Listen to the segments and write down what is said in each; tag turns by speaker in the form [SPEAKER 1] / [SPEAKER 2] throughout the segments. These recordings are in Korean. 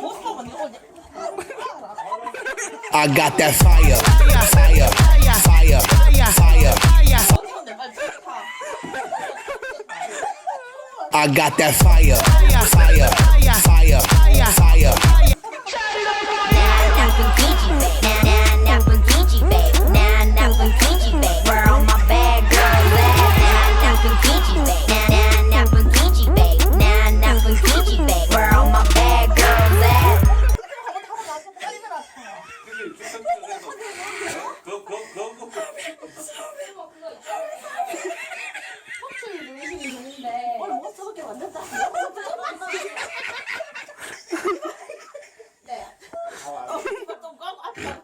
[SPEAKER 1] 못 먹으니 어제
[SPEAKER 2] I got that fire, fire, fire, fire.
[SPEAKER 1] 어디 건데 빨리 타.
[SPEAKER 2] I got that fire, fire, fire, fire.
[SPEAKER 1] 오늘 못 완전 짜. 네. 어, 이거 좀 까고 아파.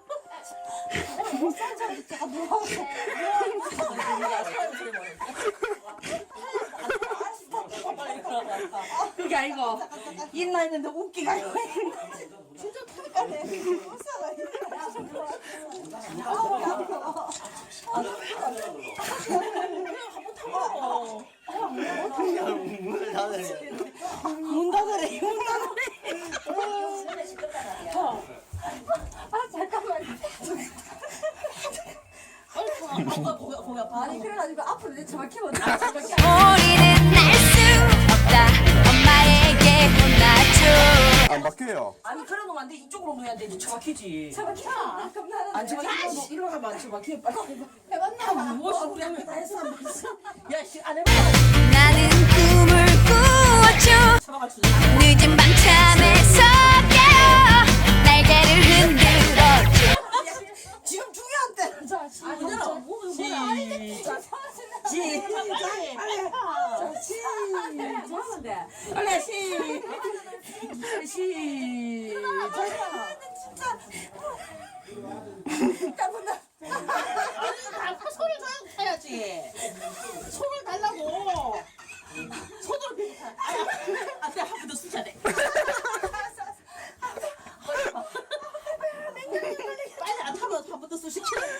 [SPEAKER 1] 그게 아니고 있나 했는데 웃기가 이거. 진짜 똑같네. 문 닫으래. 문 닫으래. 아 잠깐만. 고개 고개 아파. 아니 그래가지고 앞으로 내못 정확히.
[SPEAKER 3] 우리는 날수 없다 엄마에게 혼나줘
[SPEAKER 4] 안 바뀌어요.
[SPEAKER 1] 아니 안 돼. 이쪽으로 놓아야 돼. 정확히지.
[SPEAKER 5] 정확히 아, 그럼 나는
[SPEAKER 1] 안 정확히 일로 가면 안 정확히 빨리.
[SPEAKER 5] 해봤나?
[SPEAKER 1] 무엇이 우리 한다 했어. 야, 씨, 안 해봐.
[SPEAKER 3] 나는 꿈을. 늦은 밤참에서 깨어 날개를 흔들었죠
[SPEAKER 5] 지금 중요한 때는 자, 시,
[SPEAKER 1] 아니, 내가 뭐, 뭐야.
[SPEAKER 5] 자,
[SPEAKER 1] 지.
[SPEAKER 5] 잘하는데.
[SPEAKER 1] 빨리 시. 시.
[SPEAKER 5] 진짜. 까분다.
[SPEAKER 1] 아, 손을 줘야 타야지. 손을 달라고. 손으로 비고 타. 아, 아, 내가 한 번 더 쓰셔야 돼. 빨리 안 타면 한 번 더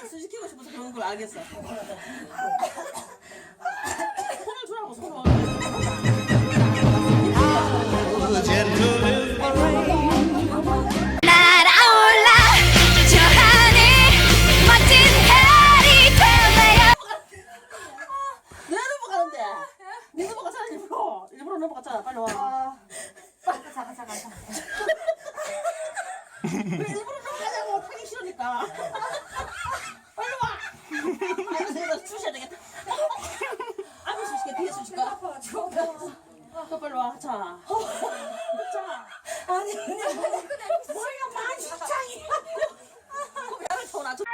[SPEAKER 1] 수시키고, 수시키고 싶어서 그러는 걸 알겠어. 손을 주라고, 손을.
[SPEAKER 3] 날아올라 저 하늘 멋진 달이 되어요
[SPEAKER 1] 내 넘어가는데. 네 넘어가잖아, 일부러. 일부러 넘어갔잖아. 빨리 와.
[SPEAKER 5] 가자, 가자, 가자.
[SPEAKER 1] 왜 일부러 넘어가냐고. 타기 싫으니까. 아버지 내가 주셔야 되겠다. 아버지 주실게 뒤에 주실까?
[SPEAKER 5] 아파가지고.
[SPEAKER 1] 너 빨리 와. 자. 자.
[SPEAKER 5] 아니 근데 뭐야 만신창이야. 그럼 야를 더 놔줘.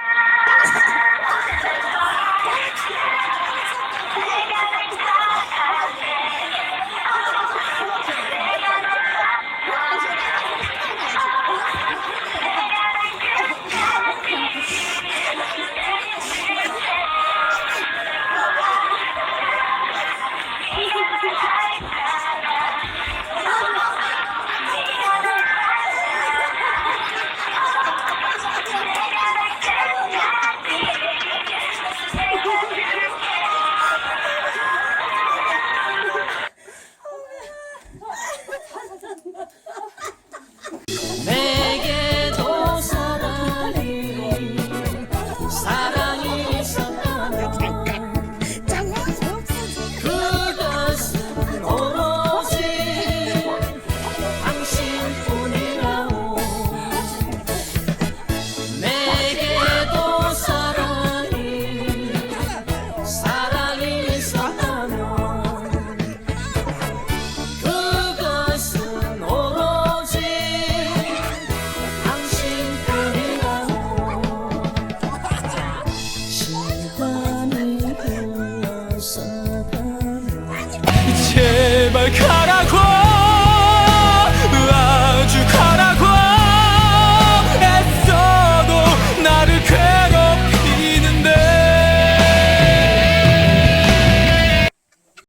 [SPEAKER 5] 아, 제발 가라고!